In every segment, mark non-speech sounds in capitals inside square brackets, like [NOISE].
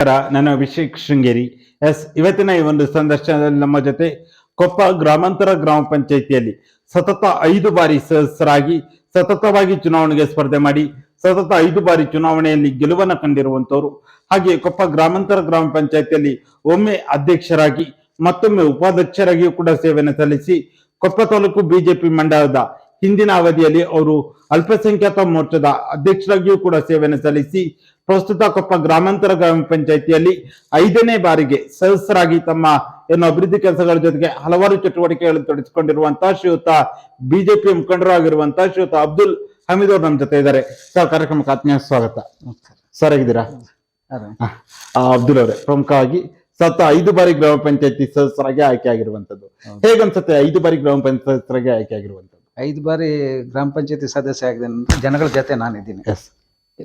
ನಮಸ್ಕಾರ ನಾನು ಅಭಿಷೇಕ್ ಶೃಂಗೇರಿ. ಎಸ್ ಇವತ್ತಿನ ಈ ಒಂದು ಸಂದರ್ಶನದಲ್ಲಿ ನಮ್ಮ ಜೊತೆ ಕೊಪ್ಪ ಗ್ರಾಮಾಂತರ ಗ್ರಾಮ ಪಂಚಾಯಿತಿಯಲ್ಲಿ ಸತತ ಐದು ಬಾರಿ ಸದಸ್ಯರಾಗಿ, ಸತತವಾಗಿ ಚುನಾವಣೆಗೆ ಸ್ಪರ್ಧೆ ಮಾಡಿ, ಸತತ ಐದು ಬಾರಿ ಚುನಾವಣೆಯಲ್ಲಿ ಗೆಲುವನ್ನು ಕಂಡಿರುವಂತವರು. ಹಾಗೆ ಕೊಪ್ಪ ಗ್ರಾಮಾಂತರ ಗ್ರಾಮ ಪಂಚಾಯಿತಿಯಲ್ಲಿ ಒಮ್ಮೆ ಅಧ್ಯಕ್ಷರಾಗಿ, ಮತ್ತೊಮ್ಮೆ ಉಪಾಧ್ಯಕ್ಷರಾಗಿಯೂ ಕೂಡ ಸೇವೆಯನ್ನು ಸಲ್ಲಿಸಿ, ಕೊಪ್ಪ ತಾಲೂಕು ಬಿಜೆಪಿ ಮಂಡಲದ ಹಿಂದಿನ ಅವಧಿಯಲ್ಲಿ ಅವರು ಅಲ್ಪಸಂಖ್ಯಾತ ಮೋರ್ಚಾದ ಅಧ್ಯಕ್ಷರಾಗಿಯೂ ಕೂಡ ಸೇವೆಯನ್ನು ಸಲ್ಲಿಸಿ ಪ್ರಸ್ತುತ ಕೊಪ್ಪ ಗ್ರಾಮಾಂತರ ಗ್ರಾಮ ಪಂಚಾಯಿತಿಯಲ್ಲಿ ಐದನೇ ಬಾರಿಗೆ ಸದಸ್ಯರಾಗಿ ತಮ್ಮ ಏನು ಅಭಿವೃದ್ಧಿ ಕೆಲಸಗಳ ಜೊತೆಗೆ ಹಲವಾರು ಚಟುವಟಿಕೆಗಳನ್ನು ತೊಡಗಿಸಿಕೊಂಡಿರುವಂತಹ ಶ್ರೀಯುತ ಬಿಜೆಪಿ ಮುಖಂಡರಾಗಿರುವಂತಹ ಶ್ರೀಯುತ ಅಬ್ದುಲ್ ಹಮೀದ್ ಅವರು ನಮ್ಮ ಜೊತೆ ಇದ್ದಾರೆ. ಸರ್ ಕಾರ್ಯಕ್ರಮಕ್ಕೆ ಆತ್ಮೀಯ ಸ್ವಾಗತ. ಸರ್ ಆಗಿದ್ದೀರಾ ಅಬ್ದುಲ್ ಅವರೇ ಪ್ರಮುಖವಾಗಿ ಸತ ಐದು ಬಾರಿ ಗ್ರಾಮ ಪಂಚಾಯತಿ ಸದಸ್ಯರಾಗಿ ಆಯ್ಕೆ ಆಗಿರುವಂತದ್ದು. ಹೇಗನ್ಸುತ್ತೆ ಐದು ಬಾರಿ ಗ್ರಾಮ ಪಂಚಾಯತ್ ಸದಸ್ಯರಾಗಿ ಆಯ್ಕೆ ಆಗಿರುವಂತದ್ದು ಐದು ಬಾರಿ ಗ್ರಾಮ ಪಂಚಾಯತಿ ಸದಸ್ಯ ಆಗಿದೆ ಜನಗಳ ಜೊತೆ ನಾನಿದ್ದೀನಿ.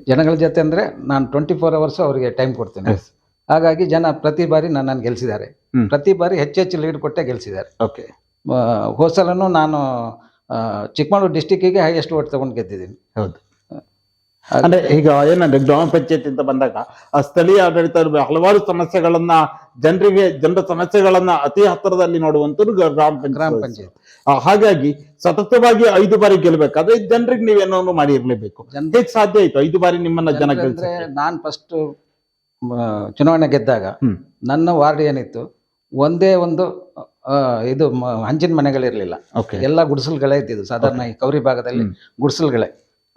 ಜನಗಳ ಜೊತೆ ಅಂದ್ರೆ ನಾನು ಟ್ವೆಂಟಿ ಫೋರ್ ಅವರ್ಸ್ ಅವರಿಗೆ ಟೈಮ್ ಕೊಡ್ತೇನೆ. ಹಾಗಾಗಿ ಜನ ಪ್ರತಿ ಬಾರಿ ನನ್ನನ್ನು ಗೆಲ್ಸಿದ್ದಾರೆ. ಪ್ರತಿ ಬಾರಿ ಹೆಚ್ಚು ಹೆಚ್ಚು ಲೀಡ್ ಕೊಟ್ಟೆ ಗೆಲ್ಸಿದ್ದಾರೆ. ಓಕೆ ಹೋಸಲನ್ನು ನಾನು ಚಿಕ್ಕಮಗಳೂರು ಡಿಸ್ಟಿಕ್ಕಿಗೆ ಹೈಯೆಸ್ಟ್ ಓಟ್ ತಗೊಂಡು ಗೆದ್ದಿದ್ದೀನಿ. ಹೌದು. ಅಂದ್ರೆ ಈಗ ಏನಂದ್ರೆ ಗ್ರಾಮ ಪಂಚಾಯತ್ ಅಂತ ಬಂದಾಗ ಆ ಸ್ಥಳೀಯ ಆಡಳಿತ ಹಲವಾರು ಸಮಸ್ಯೆಗಳನ್ನ ಜನರಿಗೆ ಜನರ ಸಮಸ್ಯೆಗಳನ್ನ ಅತಿ ಹತ್ತಿರದಲ್ಲಿ ನೋಡುವಂಥದ್ದು ಗ್ರಾಮ ಗ್ರಾಮ ಪಂಚಾಯತ್. ಹಾಗಾಗಿ ಸತತವಾಗಿ ಐದು ಬಾರಿ ಗೆಲ್ಬೇಕಾದ್ರೆ ಜನರಿಗೆ ನೀವೇನೋ ಒಂದು ಮಾಡಿರ್ಲೇಬೇಕು ಜನ ಹೇಗ್ ಸಾಧ್ಯ ಆಯ್ತು? ಐದು ಬಾರಿ ನಿಮ್ಮನ್ನ ಜನ ಅಂದ್ರೆ ನಾನ್ ಫಸ್ಟ್ ಚುನಾವಣೆ ಗೆದ್ದಾಗ ನನ್ನ ವಾರ್ಡ್ ಏನಿತ್ತು ಒಂದೇ ಒಂದು ಇದು ಹಂಚಿನ ಮನೆಗಳಿರ್ಲಿಲ್ಲ ಓಕೆ ಎಲ್ಲ ಗುಡಿಸಲ್ಗಳೇ ಇದ್ದಿದ್ದು ಸಾಧಾರಣ ಈ ಕೌರಿ ಭಾಗದಲ್ಲಿ. ಗುಡಿಸಲ್ಗಳೇ.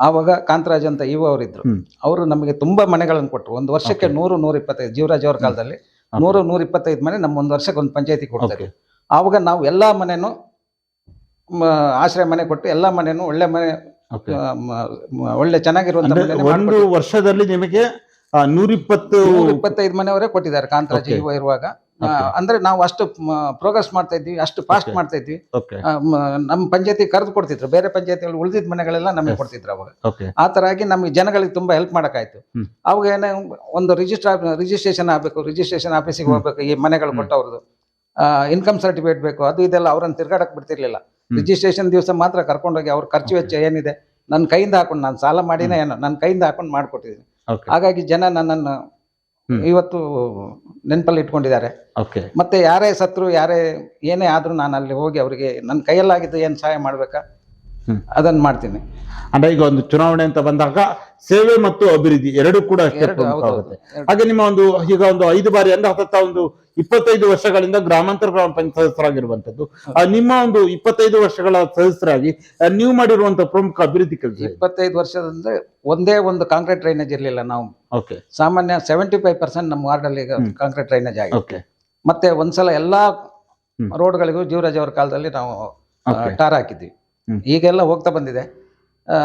ಆವಾಗ ಕಾಂತರಾಜ್ ಅಂತ ಇವು ಅವರಿದ್ರು. ಅವರು ನಮಗೆ ತುಂಬಾ ಮನೆಗಳನ್ನು ಕೊಟ್ಟರು ಒಂದು ವರ್ಷಕ್ಕೆ. ನೂರು ನೂರ ಇಪ್ಪತ್ತೈದು ಜೀವರಾಜ್ ಅವ್ರ ಕಾಲದಲ್ಲಿ ನೂರು ನೂರ ಇಪ್ಪತ್ತೈದು ಮನೆ ನಮ್ಮ ಒಂದು ವರ್ಷಕ್ಕೆ ಒಂದು ಪಂಚಾಯತಿ ಕೊಡ್ತಾರೆ. ಆವಾಗ ನಾವು ಎಲ್ಲಾ ಮನೆನೂ ಆಶ್ರಯ ಮನೆ ಕೊಟ್ಟು ಎಲ್ಲಾ ಮನೆನು ಒಳ್ಳೆ ಮನೆ ಒಳ್ಳೆ ಚೆನ್ನಾಗಿರುವಂತ ಒಂದು ವರ್ಷದಲ್ಲಿ ನಿಮಗೆ ನೂರಿಪ್ಪತ್ತು ಇಪ್ಪತ್ತೈದು ಮನೆಯವರೇ ಕೊಟ್ಟಿದ್ದಾರೆ ಕಾಂತರಾಜ್ ಇರುವಾಗ. ಅಂದ್ರೆ ನಾವು ಅಷ್ಟು ಪ್ರೋಗ್ರೆಸ್ ಮಾಡ್ತಾ ಇದ್ವಿ ಅಷ್ಟು ಫಾಸ್ಟ್. ಮಾಡ್ತಾ ಇದ್ವಿ. ನಮ್ಮ ಪಂಚಾಯತಿ ಕರೆದು ಕೊಡ್ತಿದ್ರು ಬೇರೆ ಪಂಚಾಯತಿಗಳು ಉಳಿದಿದ್ದ ಮನೆಗಳೆಲ್ಲ ನಮಗೆ ಕೊಡ್ತಿದ್ರು ಅವಾಗ. ಆ ತರ ಆಗಿ ನಮಗೆ ಜನಗಳಿಗೆ ತುಂಬಾ ಹೆಲ್ಪ್ ಮಾಡಕ್ಕಾಯ್ತು. ಅವಾಗ ಏನೇ ಒಂದು ರಿಜಿಸ್ಟರ್ ರಿಜಿಸ್ಟ್ರೇಷನ್ ಆಗ್ಬೇಕು ರಿಜಿಸ್ಟ್ರೇಷನ್ ಆಫೀಸಿಗೆ. ಹೋಗ್ಬೇಕು ಈ ಮನೆಗಳು. ಕೊಟ್ಟವ್ರದ್ದು. ಇನ್ಕಮ್ ಸರ್ಟಿಫಿಕೇಟ್ ಬೇಕು ಅದು ಇದೆಲ್ಲ ಅವ್ರನ್ನ ತಿರ್ಗಾಡಕ್ ಬಿಡ್ತಿರ್ಲಿಲ್ಲ. ರಿಜಿಸ್ಟ್ರೇಷನ್ ದಿವಸ ಮಾತ್ರ ಕರ್ಕೊಂಡೋಗಿ ಅವ್ರ ಖರ್ಚು ವೆಚ್ಚ ಏನಿದೆ ನನ್ನ ಕೈಯಿಂದ ಹಾಕೊಂಡು ನಾನು ಸಾಲ ಮಾಡಿನೇ ಏನೋ ನನ್ನ ಕೈಯಿಂದ ಹಾಕೊಂಡು ಮಾಡ್ಕೊಟ್ಟಿದ್ದೀನಿ ಹಾಗಾಗಿ ಜನ ನನ್ನನ್ನು ಇವತ್ತು ನೆನಪಲ್ಲಿ ಇಟ್ಕೊಂಡಿದ್ದಾರೆ. ಮತ್ತೆ ಯಾರೇ ಸತ್ರು ಯಾರೇ ಏನೇ ಆದ್ರೂ ನಾನು ಅಲ್ಲಿ ಹೋಗಿ ಅವರಿಗೆ ನನ್ನ ಕೈಯಲ್ಲಾಗಿದ್ದು ಏನು ಸಹಾಯ ಮಾಡ್ಬೇಕಾ. ಅದನ್ನ ಮಾಡ್ತೀನಿ. ಅಂದ್ರೆ ಈಗ ಒಂದು ಚುನಾವಣೆ ಅಂತ ಬಂದಾಗ ಸೇವೆ ಮತ್ತು ಅಭಿವೃದ್ಧಿ ಎರಡು ಕೂಡ ಅಷ್ಟೇ. ಪ್ರಮುಖವಾಗುತ್ತೆ. ಹಾಗೆ ನಿಮ್ಮ ಒಂದು ಈಗ ಒಂದು ಐದು ಬಾರಿ ಅಂದ್ರೆ ಹತ್ತ ಒಂದು ಇಪ್ಪತ್ತೈದು ವರ್ಷಗಳಿಂದ ಗ್ರಾಮಾಂತರ ಗ್ರಾಮ ಪಂಚಾಯತ್ ಸದಸ್ಯರಾಗಿರುವಂತದ್ದು ನಿಮ್ಮ ಒಂದು ಇಪ್ಪತ್ತೈದು ವರ್ಷಗಳ ಸದಸ್ಯರಾಗಿ ನೀವು ಮಾಡಿರುವಂತ ಪ್ರಮುಖ ಅಭಿವೃದ್ಧಿ ಕೆಲಸ ಇಪ್ಪತ್ತೈದು ವರ್ಷದಿಂದ ಒಂದೇ ಒಂದು ಕಾಂಕ್ರೀಟ್ ಡ್ರೈನೇಜ್ ಇರಲಿಲ್ಲ ನಾವು. ಓಕೆ. ಸಾಮಾನ್ಯ ಸೆವೆಂಟಿ ಫೈವ್ ಪರ್ಸೆಂಟ್ ನಮ್ಮ ವಾರ್ಡಲ್ಲಿ ಈಗ ಹ್ಮ್. ಕಾಂಕ್ರೀಟ್ ಡ್ರೈನೇಜ್ ಆಗಿದೆ. ಓಕೆ. ಮತ್ತೆ ಒಂದ್ಸಲ ಎಲ್ಲಾ. ರೋಡ್ಗಳಿಗೂ ಜೀವರಾಜ್ ಅವರ ಕಾಲದಲ್ಲಿ ನಾವು ಟಾರ್ ಹಾಕಿದ್ವಿ. ಈಗೆಲ್ಲ ಹೋಗ್ತಾ ಬಂದಿದೆ. ಆ,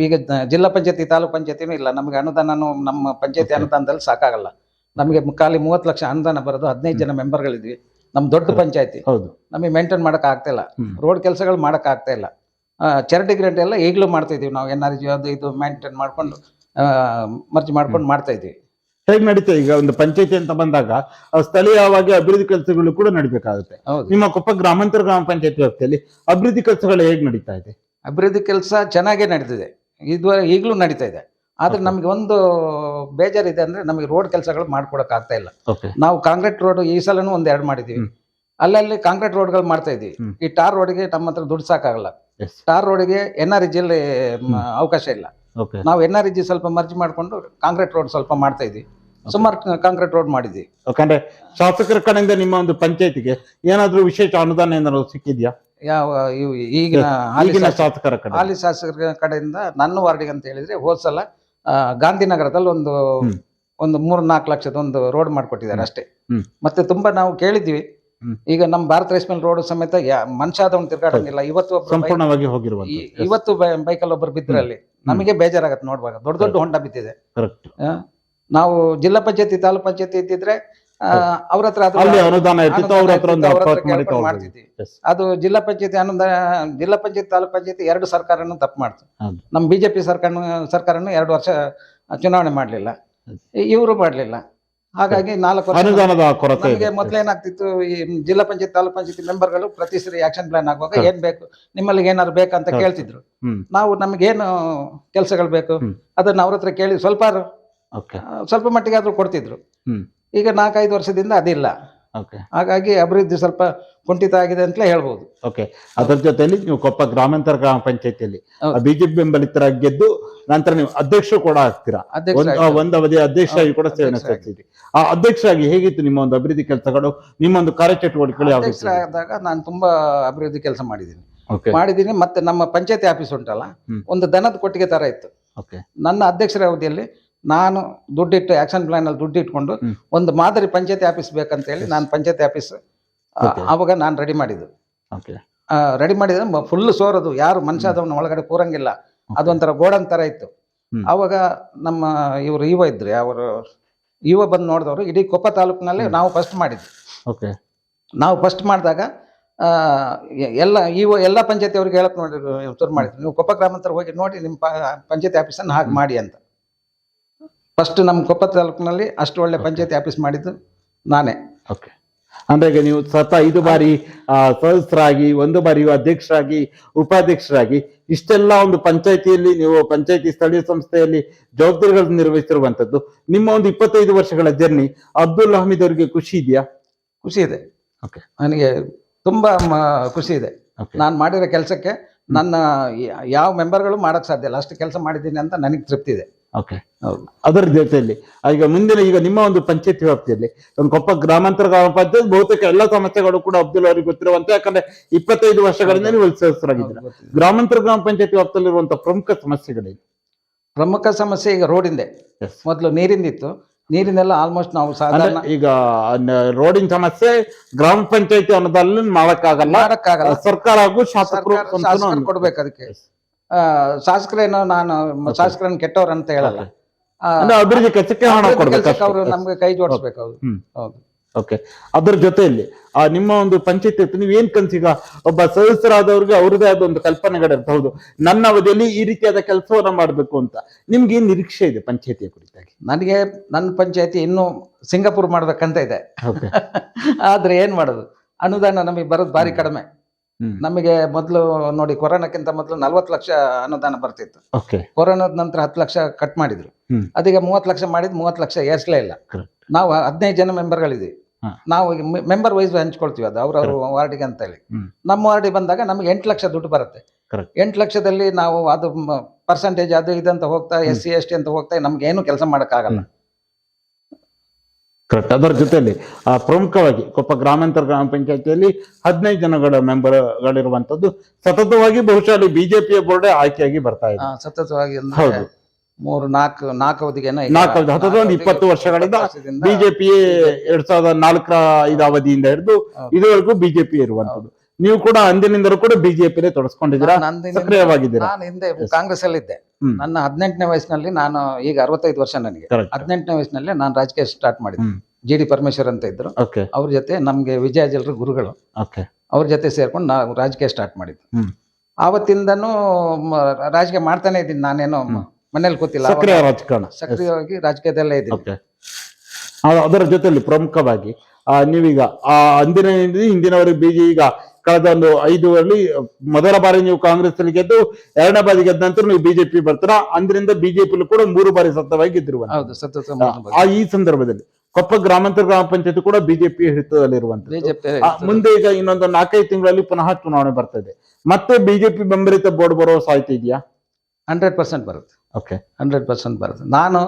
ಈಗ ಜಿಲ್ಲಾ ಪಂಚಾಯತಿ ತಾಲೂಕ್ ಪಂಚಾಯತಿನೂ ಇಲ್ಲ. ನಮಗೆ ಅನುದಾನನು ನಮ್ಮ ಪಂಚಾಯತಿ ಅನುದಾನದಲ್ಲಿ ಸಾಕಾಗಲ್ಲ. ನಮಗೆ ಖಾಲಿ ಮೂವತ್ತು ಲಕ್ಷ ಅನುದಾನ ಬರೋದು ಹದಿನೈದು ಜನ ಮೆಂಬರ್ಗಳಿದ್ವಿ. ನಮ್ಮ ದೊಡ್ಡ. ಪಂಚಾಯತಿ. ಹೌದು. ನಮಗೆ ಮೇಂಟೈನ್ ಮಾಡಕ್ ಆಗ್ತಾ ಇಲ್ಲ ರೋಡ್ ಕೆಲಸಗಳು ಮಾಡಕ್ ಆಗ್ತಾ ಇಲ್ಲ ಚಾರಿಟಿ ಗ್ರಾಂಟ್ ಎಲ್ಲ ಈಗಲೂ ಮಾಡ್ತಾ ಇದೀವಿ ನಾವು ಎನ್ ಆರ್ ಜಿ ಅದು ಇದು ಮೇಂಟೈನ್ ಮಾಡ್ಕೊಂಡು ಮರ್ಜಿ ಮಾಡ್ಕೊಂಡು ಮಾಡ್ತಾ ಇದೀವಿ ಹೇಗ್ ನಡೀತದೆ? ಈಗ ಒಂದು ಪಂಚಾಯತಿ ಅಂತ ಬಂದಾಗ ಸ್ಥಳೀಯವಾಗಿ ಅಭಿವೃದ್ಧಿ ಕೆಲಸಗಳು ಕೂಡ ನಡಿಬೇಕಾಗುತ್ತೆ. ನಿಮ್ಮ ಕೊಪ್ಪ ಗ್ರಾಮಾಂತರ ಗ್ರಾಮ ಪಂಚಾಯತ್ ವ್ಯಾಪ್ತಿಯಲ್ಲಿ ಅಭಿವೃದ್ಧಿ ಕೆಲಸಗಳು ಹೇಗ್ ನಡೀತಾ ಇದೆ? ಅಭಿವೃದ್ಧಿ ಕೆಲಸ ಚೆನ್ನಾಗೇ ನಡೀತಿದೆ. ಇದುವರೆ ಈಗಲೂ ನಡೀತಾ ಇದೆ. ಆದ್ರೆ ನಮ್ಗೆ ಒಂದು ಬೇಜಾರಿದೆ ಅಂದ್ರೆ ನಮಗೆ ರೋಡ್ ಕೆಲಸಗಳು ಮಾಡ್ಕೊಡಕ್ ಆಗ್ತಾ ಇಲ್ಲ ನಾವು ಕಾಂಕ್ರೀಟ್ ರೋಡ್ ಈ ಸಲನು ಒಂದ್ ಎರಡು ಮಾಡಿದೀವಿ ಅಲ್ಲಲ್ಲಿ ಕಾಂಕ್ರೀಟ್ ರೋಡ್ಗಳು ಮಾಡ್ತಾ ಇದೀವಿ. ಈ ಟಾರ್ ರೋಡ್ಗೆ ನಮ್ಮ ಹತ್ರ ದುಡ್ಡು ಸಾಕಾಗಲ್ಲ. ಟಾರ್ ರೋಡ್ಗೆ ಎನ್ ಆರ್. ಅವಕಾಶ ಇಲ್ಲ. ನಾವು ಎನ್ ಆರ್ ಜಿ ಸ್ವಲ್ಪ ಮರ್ಜಿ ಮಾಡ್ಕೊಂಡು ಕಾಂಕ್ರೀಟ್ ರೋಡ್ ಸ್ವಲ್ಪ ಮಾಡ್ತಾ ಇದ್ವಿ. ಸುಮಾರು ಕಾಂಕ್ರೀಟ್ ರೋಡ್ ಮಾಡಿದ್ವಿ. ಯಾಕಂದ್ರೆ ಶಾಸಕರ ಕಡೆಯಿಂದ ನಿಮ್ಮ ಒಂದು ಪಂಚಾಯತಿಗೆ ಏನಾದರೂ ವಿಶೇಷ ಅನುದಾನ ಏನಾದ್ರು ಸಿಕ್ಕಿದ್ಯಾ? ಯಾವ ಇವು ಈಗಿನ ಈಗಿನ ಶಾಸಕರ ಕಡೆ. ಹಾಲಿ ಶಾಸಕರ ಕಡೆಯಿಂದ ನನ್ನ ವಾರ್ಡಿಗೆ ಅಂತ ಹೇಳಿದ್ರೆ ಹೋದ್ ಸಲ ಆ, ಗಾಂಧಿನಗರದಲ್ಲಿ ಒಂದು ಒಂದು ಮೂರ್ ನಾಲ್ಕು ಲಕ್ಷದ ಒಂದು ರೋಡ್ ಮಾಡ್ಕೊಟ್ಟಿದ್ದಾರೆ. ಅಷ್ಟೇ ಮತ್ತೆ ತುಂಬಾ ನಾವು ಕೇಳಿದ್ವಿ. ಈಗ ನಮ್ಮ ಭಾರತ ರೈಸ್ ಮಿಲ್ ರೋಡ್ ಸಮೇತ ಮನುಷ್ಯ ಆದವನು ತಿರ್ಗಾಡಂಗಿಲ್ಲ. ಇವತ್ತು ಸಂಪೂರ್ಣವಾಗಿ ಹೋಗಿರುವ ಇವತ್ತು ಬೈಕಲ್ಲಿ ಒಬ್ರು ಬಿದ್ರಲ್ಲಿ ನಮಗೆ ಬೇಜಾರಾಗತ್ತೆ ನೋಡುವಾಗ. ದೊಡ್ಡ ದೊಡ್ಡ ಹೊಂಡ ಬಿದ್ದಿದೆ. ಕರೆಕ್ಟ್ ನಾವು ಜಿಲ್ಲಾ ಪಂಚಾಯತಿ ತಾಲೂಕ್ ಪಂಚಾಯತಿ ಇದ್ದಿದ್ರೆ ಅವ್ರ ಹತ್ರ ಅಲ್ಲಿ ಮಾಡ್ತಿದ್ವಿ. ಅದು ಜಿಲ್ಲಾ ಪಂಚಾಯತಿ ಅನುದಾನ ಜಿಲ್ಲಾ ಪಂಚಾಯತಿ ತಾಲೂಕ್ ಪಂಚಾಯತಿ ಎರಡು ಸರ್ಕಾರನು ತಪ್ಪು ಮಾಡ್ತು. ನಮ್ಮ ಬಿಜೆಪಿ ಸರ್ಕಾರ ಸರ್ಕಾರನು ಎರಡು ವರ್ಷ ಚುನಾವಣೆ ಮಾಡಲಿಲ್ಲ. ಇವರು ಮಾಡಲಿಲ್ಲ. ಹಾಗಾಗಿ ನಾಲ್ಕು ಅನುದಾನದ ಕೊರತೆ ನಮಗೆ ಇದೆ. ಮೊದಲು ಏನಾಗ್ತಿತ್ತು ಈ ಜಿಲ್ಲಾ ಪಂಚಾಯತ್ ತಾಲೂಕ್ ಪಂಚಾಯತ್ ಮೆಂಬರ್ಗಳು ಪ್ರತಿ ಸರಿ ಆಕ್ಷನ್ ಪ್ಲಾನ್ ಆಗುವಾಗ. ಏನ್ ಬೇಕು ನಿಮ್ಮಲ್ಲಿ ಏನಾದ್ರು ಬೇಕಂತ ಅಂತ ಕೇಳ್ತಿದ್ರು. ನಾವು ನಮಗೇನು ಕೆಲಸಗಳು ಬೇಕು ಅದನ್ನ ಅವ್ರ ಹತ್ರ ಕೇಳಿ ಸ್ವಲ್ಪ ಸ್ವಲ್ಪ ಮಟ್ಟಿಗೆ ಆದ್ರೂ ಕೊಡ್ತಿದ್ರು. ಈಗ ನಾಲ್ಕೈದು ವರ್ಷದಿಂದ ಅದಿಲ್ಲ. ಹಾಗಾಗಿ ಅಭಿವೃದ್ಧಿ ಸ್ವಲ್ಪ ಕುಂಠಿತ ಆಗಿದೆ ಅಂತಲೇ ಹೇಳ್ಬೋದು. ಓಕೆ ಅದರ ಜೊತೆಯಲ್ಲಿ ನೀವು ಕೊಪ್ಪ ಗ್ರಾಮಾಂತರ ಗ್ರಾಮ ಪಂಚಾಯತಿಯಲ್ಲಿ. ಬಿಜೆಪಿ ಬೆಂಬಲಿತರಾಗಿ ಗೆದ್ದು ನಂತರ ನೀವು ಅಧ್ಯಕ್ಷರು ಕೂಡ ಆಗ್ತೀರಾ? ಒಂದು ಒಂದ್ ಆ, ಒಂದ್ ಅವಧಿ ಅಧ್ಯಕ್ಷರಾಗಿ ಕೂಡ ಅಧ್ಯಕ್ಷರಾಗಿ. ಸಲ್ಲಿಸಿದ್ರಿ ಆ ಅಧ್ಯಕ್ಷರಾಗಿ ಹೇಗಿತ್ತು ನಿಮ್ಮ ಒಂದು ಅಭಿವೃದ್ಧಿ ಕೆಲಸಗಳು? ನಿಮ್ಮ ಒಂದು ಕಾರ್ಯಚಟುವಟಿಕೆಗಳು ಯಾವ ಆದಾಗ ನಾನು ತುಂಬಾ ಅಭಿವೃದ್ಧಿ ಕೆಲಸ ಮಾಡಿದ್ದೀನಿ. ಮಾಡಿದ್ದೀನಿ ಮತ್ತೆ ನಮ್ಮ ಪಂಚಾಯತಿ ಆಫೀಸ್ ಉಂಟಲ್ಲ ಒಂದು ದನದ ಕೊಟ್ಟಿಗೆ ತರ ಇತ್ತು. ಓಕೆ ನನ್ನ ಅಧ್ಯಕ್ಷರ ಅವಧಿಯಲ್ಲಿ ನಾನು ದುಡ್ಡಿಟ್ಟು ಆಕ್ಷನ್ ಪ್ಲಾನ್ ಅಲ್ಲಿ ದುಡ್ಡು ಇಟ್ಕೊಂಡು. ಒಂದು ಮಾದರಿ ಪಂಚಾಯತಿ ಆಫೀಸ್ ಬೇಕಂತ ಹೇಳಿ ನಾನು ಪಂಚಾಯತಿ ಆಫೀಸ್ ಅವಾಗ ನಾನು ರೆಡಿ ಮಾಡಿದ್ದು. ರೆಡಿ ಮಾಡಿದ್ರೆ ಫುಲ್ ಸೋರದು. ಯಾರು ಮನುಷ್ಯ ಅದವನ್ನ ಒಳಗಡೆ ಕೂರಂಗಿಲ್ಲ. ಅದೊಂಥರ ಗೋಡನ್ ತರ ಇತ್ತು. ಅವಾಗ ನಮ್ಮ ಇವರು ಯುವ ಇದ್ರಿ ಅವರು ಯುವ ಬಂದು ನೋಡಿದವರು ಇಡೀ ಕೊಪ್ಪ ತಾಲೂಕಿನಲ್ಲಿ ನಾವು ಫಸ್ಟ್ ಮಾಡಿದ್ವಿ ಓಕೆ ನಾವು ಫಸ್ಟ್ ಮಾಡಿದಾಗ ಎಲ್ಲ ಇವ ಎಲ್ಲ ಪಂಚಾಯತಿ ಅವ್ರಿಗೆ ಹೇಳಕ್ ನೋಡಿ ಶುರು ಮಾಡಿದ್ರು. ನೀವು ಕೊಪ್ಪ ಗ್ರಾಮಾಂತರ ಹೋಗಿ ನೋಡಿ ನಿಮ್ಮ ಪಂಚಾಯತಿ ಆಫೀಸನ್ನು ಹಾಗೆ ಮಾಡಿ ಅಂತ. ಫಸ್ಟ್ ನಮ್ಮ ಕೊಪ್ಪ ತಾಲೂಕಿನಲ್ಲಿ ಅಷ್ಟು ಒಳ್ಳೆ ಪಂಚಾಯತಿ ಆಫೀಸ್ ಮಾಡಿದ್ದು ನಾನೇ. ಓಕೆ ಅಂದ್ರೆ ಈಗ ನೀವು ಸತ ಐದು ಬಾರಿ ಸದಸ್ಯರಾಗಿ ಒಂದು ಬಾರಿ ಅಧ್ಯಕ್ಷರಾಗಿ ಉಪಾಧ್ಯಕ್ಷರಾಗಿ ಇಷ್ಟೆಲ್ಲ ಒಂದು ಪಂಚಾಯತಿಯಲ್ಲಿ ನೀವು ಪಂಚಾಯತಿ ಸ್ಥಳೀಯ ಸಂಸ್ಥೆಯಲ್ಲಿ ಜವಾಬ್ದಾರಿಗಳನ್ನು ನಿರ್ವಹಿಸಿರುವಂತದ್ದು ನಿಮ್ಮ ಒಂದು ಇಪ್ಪತ್ತೈದು ವರ್ಷಗಳ ಜರ್ನಿ ಅಬ್ದುಲ್ ಹಮೀದ್ ಅವರಿಗೆ ಖುಷಿ ಇದೆಯಾ? ಖುಷಿ ಇದೆ. ಓಕೆ ನನಗೆ ತುಂಬಾ ಖುಷಿ ಇದೆ. ನಾನು ಮಾಡಿರೋ ಕೆಲಸಕ್ಕೆ ನನ್ನ ಯಾವ ಮೆಂಬರ್ಗಳು ಮಾಡಕ್ ಸಾಧ್ಯ ಇಲ್ಲ. ಅಷ್ಟು ಕೆಲಸ ಮಾಡಿದ್ದೀನಿ ಅಂತ ನನಗೆ ತೃಪ್ತಿ ಇದೆ. ಓಕೆ ಹೌದು. ಅದರ ಜೊತೆಯಲ್ಲಿ ಈಗ ಮುಂದಿನ ಈಗ ನಿಮ್ಮ ಒಂದು ಪಂಚಾಯತಿ ವ್ಯಾಪ್ತಿಯಲ್ಲಿ ಒಂದು ಕೊಪ್ಪ ಗ್ರಾಮಾಂತರ ಗ್ರಾಮ ಪಂಚಾಯತ್ ಬಹುತೇಕ ಎಲ್ಲ ಸಮಸ್ಯೆಗಳು ಕೂಡ ಅಬ್ದುಲ್ ಅವರಿಗೆ ಗೊತ್ತಿರುವಂತೆ ಯಾಕಂದ್ರೆ ಇಪ್ಪತ್ತೈದು ವರ್ಷಗಳಿಂದ ನೀವು ಸದಸ್ಯರಾಗಿದ್ದೀರಾ ಗ್ರಾಮಾಂತರ ಗ್ರಾಮ ಪಂಚಾಯತಿ ವ್ಯಾಪ್ತಿಯಲ್ಲಿರುವಂತಹ ಪ್ರಮುಖ ಸಮಸ್ಯೆಗಳೇನು? ಪ್ರಮುಖ ಸಮಸ್ಯೆ ಈಗ ರೋಡಿಂದೆ. ಮೊದಲು ನೀರಿಂದಿತ್ತು. ನೀರಿನೆಲ್ಲ ಆಲ್ಮೋಸ್ಟ್ ನಾವು ಸಾಧಾರಣ ಈಗ ರೋಡಿನ ಸಮಸ್ಯೆ ಗ್ರಾಮ ಪಂಚಾಯತಿ ಅನ್ನೋದಲ್ಲಿ ಮಾಡಕ್ಕಾಗಲ್ಲ. ಮಾಡಕ್ಕಾಗಲ್ಲ. ಸರ್ಕಾರ ಹಾಗೂ ಶಾಸಕರು ಕೊಡ್ಬೇಕು ಅದಕ್ಕೆ. ಶಾಸಕರೇನೋ ನಾನು ಶಾಸಕರನ್ನ ಕೆಟ್ಟವ್ರ ಅಂತ ಹೇಳಲ್ಲ. ಅಂದ್ರೆ ಅಭಿವೃದ್ಧಿ ಕೆಲಸಕ್ಕೆ ಹಣ ಕೊಡ್ಬೇಕು ಅವರು ನಮ್ಗೆ ಕೈ ಜೋಡಿಸ್ಬೇಕು ಹೌದು. ಓಕೆ ಅದ್ರ ಜೊತೆಯಲ್ಲಿ ಆ ನಿಮ್ಮ ಒಂದು ಪಂಚಾಯತಿ ನೀವು ಏನ್ ಕನ್ಸೀಗ ಒಬ್ಬ ಸದಸ್ಯರಾದವ್ರಿಗೆ ಅವ್ರದೇ ಆದ ಒಂದು ಕಲ್ಪನೆಗಳಿರುತ್ತೆ ಹೌದು. ನನ್ನ ಅವಧಿಯಲ್ಲಿ ಈ ರೀತಿಯಾದ ಕೆಲಸವನ್ನ ಮಾಡ್ಬೇಕು ಅಂತ ನಿಮ್ಗೆ ಏನ್ ನಿರೀಕ್ಷೆ ಇದೆ ಪಂಚಾಯತಿಯ ಕುರಿತಾಗಿ? ನನಗೆ ನನ್ನ ಪಂಚಾಯತಿ ಇನ್ನೂ ಸಿಂಗಾಪುರ್ ಮಾಡ್ಬೇಕಂತ ಇದೆ. [LAUGHS] ಆದ್ರೆ ಏನ್ ಮಾಡೋದು? ಅನುದಾನ ನಮಗೆ ಬರೋದು ಭಾರಿ ಕಡಿಮೆ. ನಮಗೆ ಮೊದಲು ನೋಡಿ ಕೊರೋನಾಕ್ಕಿಂತ ಮೊದಲು ನಲ್ವತ್ತು ಲಕ್ಷ ಅನುದಾನ ಬರ್ತಿತ್ತು. ಕೊರೋನಾದ ನಂತರ ಹತ್ತು ಲಕ್ಷ ಕಟ್ ಮಾಡಿದ್ರು. ಅದೀಗ ಮೂವತ್ತು ಲಕ್ಷ ಮಾಡಿದ್ ಮೂವತ್ತು ಲಕ್ಷ ಏರ್ಸ್ಲೇ ಇಲ್ಲ. ನಾವು ಹದಿನೈದು ಜನ ಮೆಂಬರ್ಗಳಿದ್ದೀವಿ. ನಾವು ಮೆಂಬರ್ ವೈಸ್ ಹಂಚ್ಕೊಳ್ತೀವಿ ಅದು ಅವ್ರವ್ರ ವಾರ್ಡಿಗೆ ಅಂತ ಹೇಳಿ. ನಮ್ಮ ವಾರ್ಡಿಗೆ ಬಂದಾಗ ನಮ್ಗೆ ಎಂಟು ಲಕ್ಷ ದುಡ್ಡು ಬರುತ್ತೆ. ಎಂಟು ಲಕ್ಷದಲ್ಲಿ ನಾವು ಅದು ಪರ್ಸೆಂಟೇಜ್ ಅದು ಇದಂತ ಹೋಗ್ತಾ ಎಸ್ ಸಿ ಎಸ್ ಟಿ ಅಂತ ಹೋಗ್ತಾ ನಮ್ಗೆ ಏನು ಕೆಲಸ ಮಾಡೋಕ್ಕಾಗಲ್ಲ. ಕರೆಕ್ಟ್ ಅದರ ಜೊತೆಯಲ್ಲಿ ಆ ಪ್ರಮುಖವಾಗಿ ಕೊಪ್ಪ ಗ್ರಾಮಾಂತರ ಗ್ರಾಮ ಪಂಚಾಯತಿಯಲ್ಲಿ ಹದಿನೈದು ಜನಗಳ ಮೆಂಬರ್ಗಳಿರುವಂತದ್ದು ಸತತವಾಗಿ ಬಹುಶಃ ಅಲ್ಲಿ ಬಿಜೆಪಿಯ ಬೋರ್ಡ್ ಆಯ್ಕೆಯಾಗಿ ಬರ್ತಾ ಇದೆ. ಸತತವಾಗಿ ಹೌದು. ಮೂರು ನಾಲ್ಕು ನಾಲ್ಕು ಅವಧಿಗೆ ನಾಲ್ಕು ಅವಧಿ, ಒಂದು ಇಪ್ಪತ್ತು ವರ್ಷಗಳಿಂದ ಬಿಜೆಪಿ ಎರಡ್ ಸಾವಿರದ ನಾಲ್ಕರ ಐದು ಅವಧಿಯಿಂದ ಹಿಡಿದು. ಇದುವರೆಗೂ ಬಿಜೆಪಿ ಇರುವಂತದ್ದು ನೀವು ಕೂಡ ಅಂದಿನಿಂದಲೂ ಕೂಡ ಬಿಜೆಪಿನೇ ತೊಡಸ್ಕೊಂಡಿದ್ದೀರಾ? ಸಕ್ರಿಯವಾಗಿದ್ದೀರಾ? ನಾನು ಹಿಂದೆ ಕಾಂಗ್ರೆಸ್ ಅಲ್ಲಿ ಇದ್ದೆ ನನ್ನ ಹದಿನೆಂಟನೇ ವಯಸ್ಸಿನಲ್ಲಿ ನಾನು ಈಗ ಅರವತ್ತೈದು ವರ್ಷ ನನಗೆ. ಹದಿನೆಂಟನೇ ವಯಸ್ಸಿನಲ್ಲಿ ನಾನು ರಾಜಕೀಯ ಸ್ಟಾರ್ಟ್ ಮಾಡಿದ್ದೆ. ಜಿ ಡಿ ಪರಮೇಶ್ವರ್ ಅಂತ ಇದ್ರು. ಅವ್ರ ಜೊತೆ ನಮ್ಗೆ ವಿಜಯ ಜಲ್ರ ಗುರುಗಳು. ಅವ್ರ ಜೊತೆ ಸೇರ್ಕೊಂಡು ನಾವು ರಾಜಕೀಯ ಸ್ಟಾರ್ಟ್ ಮಾಡಿದ್ದು. ಆವತ್ತಿಂದನೂ ರಾಜಕೀಯ ಮಾಡ್ತಾನೆ ಇದ್ದೀನಿ. ನಾನೇನೋ ಮನೇಲಿ ಕೂತಿಲ್ಲ. ಸಕ್ರಿಯ ರಾಜಕಾರಣ. ಸಕ್ರಿಯವಾಗಿ ರಾಜಕೀಯದಲ್ಲೇ ಇದ್ದೀನಿ. ಅದರ ಜೊತೆಲಿ ಪ್ರಮುಖವಾಗಿ ನೀವೀಗ ಆ ಅಂದಿನ ಹಿಂದಿನವರಿಗೆ ಬಿಜೆ ಈಗ ಕಳೆದ ಒಂದು ಐದು ಅಲ್ಲಿ ಮೊದಲ ಬಾರಿ ನೀವು ಕಾಂಗ್ರೆಸ್ ಅಲ್ಲಿ ಗೆದ್ದು ಎರಡನೇ ಬಾರಿ ಗೆದ್ದ ನಂತರ ನೀವು ಬಿಜೆಪಿ ಬರ್ತೀರಾ? ಅಂದ್ರಿಂದ ಬಿಜೆಪಿ ಕೂಡ ಮೂರು ಬಾರಿ ಸತ್ತವಾಗಿ ಗೆದ್ದಿರುವ. ಆ ಈ ಸಂದರ್ಭದಲ್ಲಿ ಕೊಪ್ಪ ಗ್ರಾಮಾಂತರ ಗ್ರಾಮ ಪಂಚಾಯತ್ ಕೂಡ ಬಿಜೆಪಿ ಹಿಡಿತದಲ್ಲಿರುವಂತ ಮುಂದೆ ಈಗ ಇನ್ನೊಂದು ನಾಲ್ಕೈದು ತಿಂಗಳಲ್ಲಿ ಪುನಃ ಚುನಾವಣೆ ಬರ್ತಾ ಇದೆ. ಮತ್ತೆ ಬಿಜೆಪಿ ಬೆಂಬಲಿತ ಬೋರ್ಡ್ ಬರೋ ಸಾಧ್ಯತೆ ಇದೆಯಾ? ಹಂಡ್ರೆಡ್ ಪರ್ಸೆಂಟ್ ಬರುತ್ತೆ. ಓಕೆ ಹಂಡ್ರೆಡ್ ಪರ್ಸೆಂಟ್ ಬರುತ್ತೆ. ನಾನು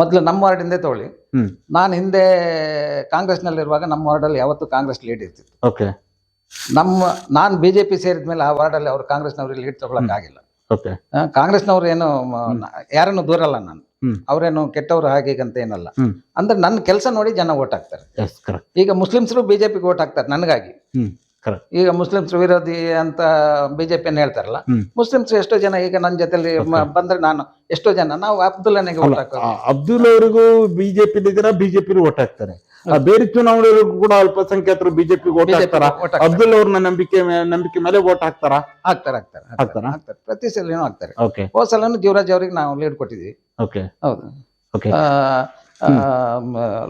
ಮೊದಲು ನಮ್ಮ ವಾರ್ಡಿಂದೇ ತಗೊಳ್ಳಿ. ನಾನು ಹಿಂದೆ ಕಾಂಗ್ರೆಸ್ನಲ್ಲಿರುವಾಗ ನಮ್ಮ ವಾರ್ಡಲ್ಲಿ ಯಾವತ್ತೂ ಕಾಂಗ್ರೆಸ್ ಲೀಡ್ ಇರ್ತಿತ್ತು. ಓಕೆ ನಮ್ಮ ನಾನು ಬಿ ಜೆ ಪಿ ಸೇರಿದ ಮೇಲೆ ಆ ವಾರ್ಡಲ್ಲಿ ಅವ್ರು ಕಾಂಗ್ರೆಸ್ನವ್ರು ಲೀಡ್ ತಗೊಳಕ್ಕಾಗಿಲ್ಲ ಓಕೆ ಕಾಂಗ್ರೆಸ್ ಕಾಂಗ್ರೆಸ್ನವ್ರು ಏನು ಯಾರನ್ನು ನ- ಯಾರನ್ನು ದೂರಲ್ಲ ನಾನು. ಹ್ಮ್. ಅವ್ರೇನು ಕೆಟ್ಟವ್ರು ಹಾಗೆ ಅಂತ ಏನಲ್ಲ. ಅಂದ್ರೆ ನನ್ನ ಕೆಲಸ ನೋಡಿ ಜನ ಓಟ್ ಹಾಕ್ತಾರೆ. ಎಸ್ ಕರೆಕ್ಟ್ ಈಗ ಮುಸ್ಲಿಮ್ಸರು ಬಿಜೆಪಿಗೆ ಓಟ್ ಹಾಕ್ತಾರೆ ನನಗಾಗಿ. ಹ್ಮ್ ಕರೆಕ್ಟ್ ಈಗ ಮುಸ್ಲಿಮ್ಸ್ ವಿರೋಧಿ ಅಂತ ಬಿಜೆಪಿಯನ್ನು ಹೇಳ್ತಾರಲ್ಲ ಹ್ಮ್. ಮುಸ್ಲಿಮ್ಸ್ ಎಷ್ಟೋ ಜನ ಈಗ ನನ್ನ ಜೊತೆಲಿ ಮ- ಬಂದ್ರೆ ನಾನು ಎಷ್ಟೋ ಜನ ನಾವು ಅಬ್ದುಲ್ಲನಿಗೆ ಓಟ್ ಹಾಕೋದು. ಅಬ್ದುಲ್ ಅವರಿಗೂ ಬಿಜೆಪಿ ಇದ್ದೀರಾ ಬಿಜೆಪಿ ಓಟ್ ಹಾಕ್ತಾರೆ. ಬೇರೆ ಚುನಾವಣೆಗಳಿಗೂ ಕೂಡ ಅಲ್ಪಸಂಖ್ಯಾತರು ಬಿಜೆಪಿ ಓಟ್ ಹಾಕ್ತಾರ? ಅಬ್ದುಲ್ ಅವ್ರನ್ನ ನಂಬಿಕೆ ನಂಬಿಕೆ ಮೇಲೆ ಓಟ್ ಹಾಕ್ತಾರ? ಹಾಕ್ತಾರ ಹಾಕ್ತಾರ ಹಾಕ್ತಾರೆ, ಹಾಕ್ತಾರಾ? ಹಾಕ್ತಾರೆ. ಪ್ರತಿ ಸಲನೂ ಹಾಕ್ತಾರೆ. ಓಕೆ. ಹೋದ ಸಲನು ಜೀವರಾಜ್ ಅವರಿಗೆ ನಾವು ಲೀಡ್ ಕೊಟ್ಟಿದ್ವಿ ಓಕೆ. ಹೌದು. ಓಕೆ.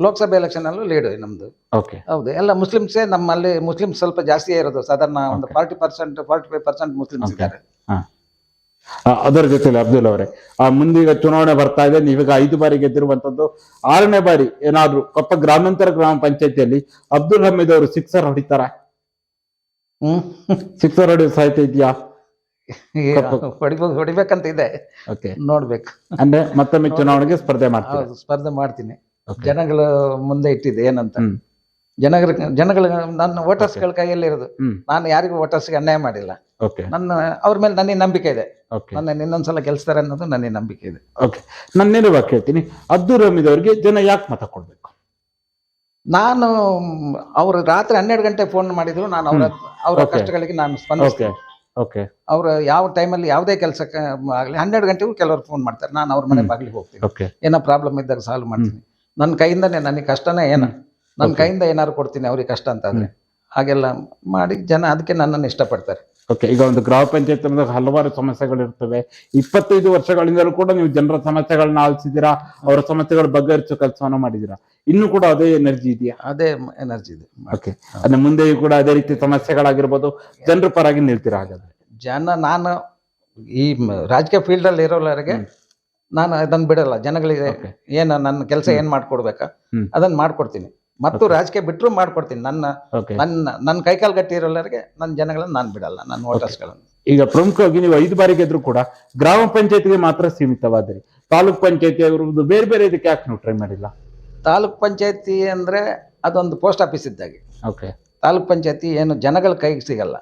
ಲೋಕಸಭೆ ಎಲೆಕ್ಷನ್ ಅಲ್ಲೂ ಲೀಡ್ ನಮ್ದು. ಓಕೆ. ಹೌದು. ಎಲ್ಲ ಮುಸ್ಲಿಮ್ಸೇ ನಮ್ಮಲ್ಲಿ ಮುಸ್ಲಿಮ್ಸ್ ಸ್ವಲ್ಪ ಜಾಸ್ತಿ ಇರೋದು. ಸಾಧಾರಣ ಒಂದು. Forty percent forty five percent Muslims. ಇದ್ದಾರೆ. ಅದರ ಜೊತೆಲಿ ಅಬ್ದುಲ್ ಅವರೇ. ಆ ಮುಂದೀಗ ಚುನಾವಣೆ ಬರ್ತಾ ಇದೆ. ನೀವೀಗ ಐದು ಬಾರಿ ಗೆದ್ದಿರುವಂತದ್ದು ಆರನೇ ಬಾರಿ ಏನಾದ್ರು ಕೊಪ್ಪ ಗ್ರಾಮಾಂತರ ಗ್ರಾಮ ಪಂಚಾಯತಿಯಲ್ಲಿ ಅಬ್ದುಲ್ ಹಮೀದ್ ಅವರು ಸಿಕ್ಸರ್ ಹೊಡಿತಾರ? ಹ್ಮ್. ಸಿಕ್ಸರ್ ಹೊಡೆಯೋ ಸಾಹಿತ್ಯ ಇದೆಯಾ? ಹೊಡಿಬೇಕು ಹೊಡಿಬೇಕಂತ ಇದೆ. ನೋಡ್ಬೇಕು. ಅಂದ್ರೆ ಮತ್ತೊಮ್ಮೆ ಚುನಾವಣೆಗೆ ಸ್ಪರ್ಧೆ ಮಾಡ್ತೀನಿ ಸ್ಪರ್ಧೆ ಮಾಡ್ತೀನಿ. ಜನಗಳು ಮುಂದೆ ಇಟ್ಟಿದೆ ಏನಂತ. ಜನಗಳ ಜನಗಳ ನನ್ನ ವೋಟರ್ಸ್ಗಳ ಕೈಯಲ್ಲಿ ಇರೋದು. ನಾನು ಯಾರಿಗೂ ವೋಟರ್ಸ್ಗೆ ಅನ್ಯಾಯ ಮಾಡಿಲ್ಲ. ಓಕೆ ನನ್ನ ಅವ್ರ ಮೇಲೆ ನನಗೆ ನಂಬಿಕೆ ಇದೆ. ನನ್ನ ಇನ್ನೊಂದ್ಸಲ ಗೆಲ್ಸ್ತಾರೆ ಅನ್ನೋದು ನನಗೆ ನಂಬಿಕೆ ಇದೆ. ಓಕೆ ನನ್ನ ನೇರವಾಗಿ ಕೇಳ್ತೀನಿ. ಅಬ್ದುಲ್ ಅವರಿಗೆ ಜನ ಯಾಕೆ ಮತ ಕೊಡ್ಬೇಕು? ನಾನು ಅವರು ರಾತ್ರಿ ಹನ್ನೆರಡು ಗಂಟೆ ಫೋನ್ ಮಾಡಿದ್ರು ನಾನು ಅವರ ಅವರ ಕಷ್ಟಗಳಿಗೆ ನಾನು ಸ್ಪಂದಿಸ್ತೇನೆ. ಓಕೆ ಅವ್ರು ಯಾವ ಟೈಮಲ್ಲಿ ಯಾವುದೇ ಕೆಲಸಕ್ಕೆ ಆಗಲಿ ಹನ್ನೆರಡು ಗಂಟೆಗೂ ಕೆಲವರು ಫೋನ್ ಮಾಡ್ತಾರೆ. ನಾನು ಅವ್ರ ಮನೆ. ಬಾಗಿಲಿಗೆ ಹೋಗ್ತೀನಿ. ಏನೋ ಪ್ರಾಬ್ಲಮ್ ಇದ್ದಾಗ ಸಾಲ್ವ್ ಮಾಡ್ತೀನಿ. ನನ್ನ ಕೈಯಿಂದನೇ ನನಗೆ ಕಷ್ಟನೇ ಏನು? ನನ್ನ ಕೈಯಿಂದ ಏನಾದ್ರು ಕೊಡ್ತೀನಿ ಅವ್ರಿಗೆ ಕಷ್ಟ ಅಂತ ಅಂದ್ರೆ ಹಾಗೆಲ್ಲ ಮಾಡಿ ಜನ ಅದಕ್ಕೆ ನನ್ನನ್ನು ಇಷ್ಟಪಡ್ತಾರೆ. ಓಕೆ ಈಗ ಒಂದು ಗ್ರಾಮ ಪಂಚಾಯತ್ ಹಲವಾರು ಸಮಸ್ಯೆಗಳು ಇರ್ತವೆ. ಇಪ್ಪತ್ತೈದು ವರ್ಷಗಳಿಂದಲೂ ಕೂಡ ನೀವು ಜನರ ಸಮಸ್ಯೆಗಳನ್ನ ಆಲಿಸಿದಿರಾ ಅವರ ಸಮಸ್ಯೆಗಳ ಬಗೆಹರಿಸೋ ಕೆಲಸವನ್ನು ಮಾಡಿದಿರಾ ಇನ್ನು ಕೂಡ ಅದೇ ಎನರ್ಜಿ ಇದೆಯಾ? ಅದೇ ಎನರ್ಜಿ ಇದೆ. ಓಕೆ ಅಂದ್ರೆ ಮುಂದೆಯೂ ಕೂಡ ಅದೇ ರೀತಿ ಸಮಸ್ಯೆಗಳಾಗಿರ್ಬೋದು. ಜನರ ಪರವಾಗಿ ನಿಲ್ತೀರಾ ಹಾಗಾದ್ರೆ? ಜನ ನಾನು ಈ ರಾಜಕೀಯ ಫೀಲ್ಡ್ ಅಲ್ಲಿ ಇರೋರಿಗೆ ನಾನು ಅದನ್ನ ಬಿಡಲ್ಲ. ಜನಗಳಿಗೆ. ಏನು ನನ್ನ ಕೆಲಸ ಏನ್ ಮಾಡ್ಕೊಡ್ಬೇಕಾ. ಅದನ್ನ ಮಾಡ್ಕೊಡ್ತೀನಿ. ಮತ್ತು ರಾಜಕೀಯ ಬಿಟ್ಟರು ಮಾಡ್ಕೊಡ್ತೀನಿ. ನನ್ನ ನನ್ನ ನನ್ನ ಕೈಕಾಲು ಗಟ್ಟಿ ಇರೋಲ್ಲರಿಗೆ ನನ್ನ ಜನಗಳನ್ನ ನಾನು ಬಿಡಲ್ಲ ನನ್ನ ವೋಟರ್ಸ್ಗಳನ್ನು. ಈಗ ಪ್ರಮುಖವಾಗಿ ನೀವು ಐದು ಬಾರಿ ಗೆದ್ರು ಕೂಡ ಗ್ರಾಮ ಪಂಚಾಯತ್ಗೆ ಮಾತ್ರ ಸೀಮಿತವಾದ್ರಿ. ತಾಲೂಕ್ ಪಂಚಾಯತಿ ಆಗಿರ್ಬೋದು ಬೇರೆ ಬೇರೆ ಇದಕ್ಕೆ ಯಾಕೆ ನೀವು ಟ್ರೈ ಮಾಡಿಲ್ಲ? ತಾಲೂಕ್ ಪಂಚಾಯತಿ ಅಂದ್ರೆ ಅದೊಂದು ಪೋಸ್ಟ್ ಆಫೀಸ್ ಇದ್ದಾಗೆ. ಓಕೆ ತಾಲೂಕ್ ಪಂಚಾಯತಿ ಏನು ಜನಗಳ ಕೈಗೆ ಸಿಗಲ್ಲ.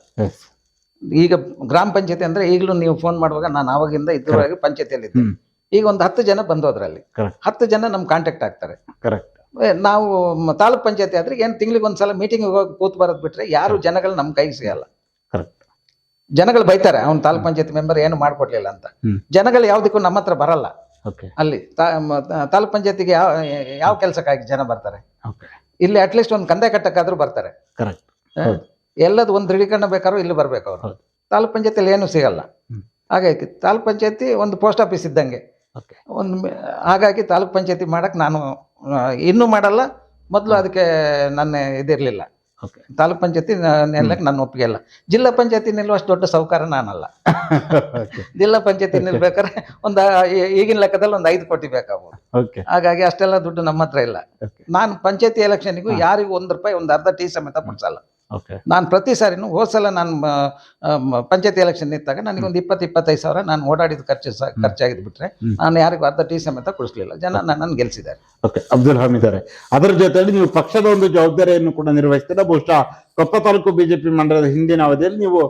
ಈಗ ಗ್ರಾಮ ಪಂಚಾಯತಿ ಅಂದ್ರೆ ಈಗಲೂ ನೀವು ಫೋನ್ ಮಾಡುವಾಗ ನಾನು ಆವಾಗಿಂದ ಇದುವರೆಗೆ ಪಂಚಾಯತಿಯಲ್ಲಿ ಇದ್ದೀನಿ ಈಗ ಒಂದು ಹತ್ತು ಜನ ಬಂದೋದ್ರಲ್ಲಿ. ಹತ್ತು ಜನ ನಮ್ ಕಾಂಟ್ಯಾಕ್ಟ್ ಆಗ್ತಾರೆ. ಕರೆಕ್ಟ್ ನಾವು ತಾಲೂಕ್ ಪಂಚಾಯತಿ ಆದ್ರೆ ಏನು ತಿಂಗಳಿಗೆ ಒಂದ್ಸಲ ಮೀಟಿಂಗ್ ಹೋಗಿ ಕೂತ್ ಬರೋದ್ ಬಿಟ್ರೆ ಯಾರು ಜನಗಳು ನಮ್ಮ ಕೈಗೆ ಸಿಗಲ್ಲ. ಕರೆಕ್ಟ್ ಜನಗಳು ಬೈತಾರೆ ಅವ್ನು ತಾಲೂಕ್ ಪಂಚಾಯತಿ ಮೆಂಬರ್ ಏನು ಮಾಡ್ಕೊಡ್ಲಿಲ್ಲ ಅಂತ. ಜನಗಳು ಯಾವ್ದಕ್ಕೂ ನಮ್ಮ ಹತ್ರ ಬರಲ್ಲ. ಅಲ್ಲಿ ತಾಲೂಕ್ ಪಂಚಾಯತಿಗೆ ಯಾವ ಯಾವ ಕೆಲಸಕ್ಕಾಗಿ ಜನ ಬರ್ತಾರೆ? ಇಲ್ಲಿ ಅಟ್ಲೀಸ್ಟ್ ಒಂದು ಕಂದೆ ಕಟ್ಟಕ್ಕಾದ್ರೂ ಬರ್ತಾರೆ. ಎಲ್ಲದು ಒಂದು ದೃಢೀಕರಣ ಬೇಕಾದ್ರೂ ಇಲ್ಲಿ ಬರ್ಬೇಕು ಅವರು. ತಾಲೂಕ್ ಪಂಚಾಯತಿಯಲ್ಲಿ ಏನು ಸಿಗಲ್ಲ. ಹಾಗಾಗಿ ತಾಲೂಕ್ ಪಂಚಾಯತಿ ಒಂದು ಪೋಸ್ಟ್ ಆಫೀಸ್ ಇದ್ದಂಗೆ. ಒಂದು ಹಾಗಾಗಿ ತಾಲೂಕ್ ಪಂಚಾಯತಿ ಮಾಡಕ್ ನಾನು ಇನ್ನೂ ಮಾಡಲ್ಲ. ಮೊದಲು ಅದಕ್ಕೆ ನನ್ನ ಇದಿರಲಿಲ್ಲ. ಓಕೆ. ತಾಲೂಕ್ ಪಂಚಾಯತಿ ನಿಲ್ಲಕ್ಕೆ ನನ್ನ ಒಪ್ಪಿಗೆ ಇಲ್ಲ. ಜಿಲ್ಲಾ ಪಂಚಾಯತಿ ನಿಲ್ಲುವಷ್ಟು ದೊಡ್ಡ ಸೌಕಾರ ನಾನಲ್ಲ. [LAUGHS] ಜಿಲ್ಲಾ ಪಂಚಾಯತಿ ನಿಲ್ಬೇಕಾದ್ರೆ ಒಂದು ಈಗಿನ ಲೆಕ್ಕದಲ್ಲಿ ಒಂದು ಐದು ಕೋಟಿ ಬೇಕಾಗ್ಬೋದು. ಓಕೆ. ಹಾಗಾಗಿ ಅಷ್ಟೆಲ್ಲ ದುಡ್ಡು ನಮ್ಮ ಹತ್ರ ಇಲ್ಲ. ನಾನು ಪಂಚಾಯತಿ ಎಲೆಕ್ಷನ್ಗೂ ಯಾರಿಗೂ ಒಂದು ರೂಪಾಯಿ ಒಂದು ಅರ್ಧ ಟೀ ಸಮೇತ ಕೊಡ್ಸಲ್ಲ. ಓಕೆ ನಾನು ಪ್ರತಿ ಸಾರಿನೂ ಹೋದ ಸಲ ನಾನು ಪಂಚಾಯತಿ ಎಲೆಕ್ಷನ್ ನಿಂತಾಗ ನನಗೆ ಒಂದು ಇಪ್ಪತ್ತು ಇಪ್ಪತ್ತೈದು ಸಾವಿರ ನಾನು ಓಡಾಡಿದ ಖರ್ಚು ಸಹ ಖರ್ಚಾಗಿದ್ದು ಬಿಟ್ರೆ. ನಾನು ಯಾರಿಗೂ ಅರ್ಧ ಟೀ ಸಮೇತ ಕೊಡಿಸ್ಲಿಲ್ಲ. ಜನ ನನ್ನನ್ನು ಗೆಲ್ಲಿಸಿದ್ದಾರೆ ಓಕೆ ಅಬ್ದುಲ್ ಹಮೀದ್ ಅವರೇ ಅದರ ಜೊತೆಯಲ್ಲಿ ನೀವು ಪಕ್ಷದ ಒಂದು ಜವಾಬ್ದಾರಿಯನ್ನು ಕೂಡ ನಿರ್ವಹಿಸ್ತೀರಾ? ಬಹುಶಃ ಕೊಪ್ಪ ತಾಲೂಕು ಬಿಜೆಪಿ ಮಂಡಲದ ಹಿಂದಿನ ಅವಧಿಯಲ್ಲಿ ನೀವು